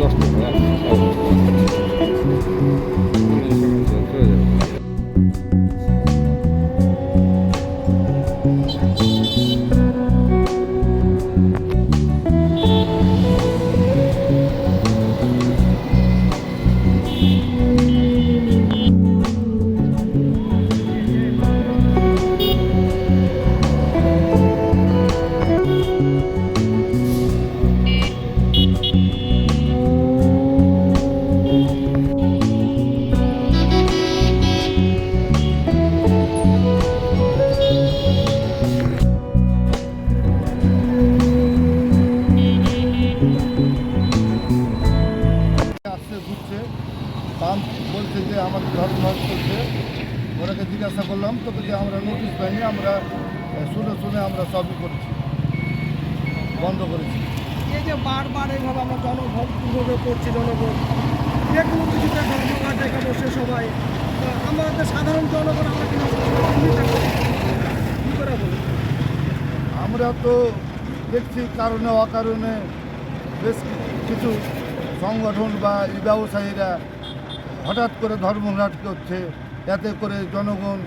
los ঘুরছে। পাম বলছে যে আমাদের ধর্মঘট করছে ওরাকে জিজ্ঞাসা করলাম তো যে আমরা নোটিশ পাইনি আমরা শুনে শুনে আমরা সবই করেছি। বন্ধ করেছি। এই যে বারবার এইভাবে আমরা জনভোগ দুর্ভোগে পড়ছি জনগণ যে কোনো কিছুতে ধর্মঘট রেখে বসে সবাই। তা আমাদের সাধারণ জনগণ আমরা কী করে বলি আমরা তো দেখছি কারণে অকারণে বেশ কিছু সংগঠন বা এই ব্যবসায়ীরা হঠাৎ করে ধর্মঘাট করছে এতে করে জনগণ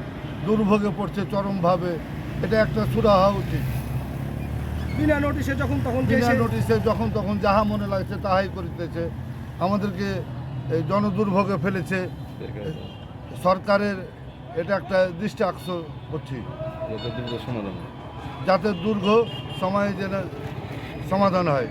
দুর্ভোগে পড়ছে চরমভাবে। এটা একটা সুরা হওয়া উচিত। বিনা নোটিশে যখন তখন বিনা নোটিশে যখন তখন যাহা মনে লাগছে তাহাই করিতেছে। আমাদেরকে এই জনদুর্ভোগে ফেলেছে। সরকারের এটা একটা দৃষ্টি আকর্ষণ করছি। যাতে দীর্ঘ সময়ে যেন সমাধান হয়।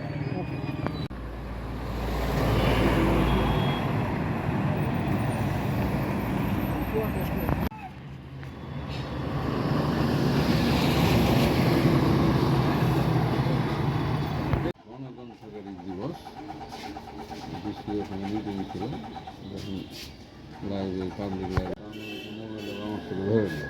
গণতন্ত্রকারী দিবস বিশ্বে ওখানে মিটিং ছিল যখন লাইভে পাবলিক লাইভ আমার সাথে ধরে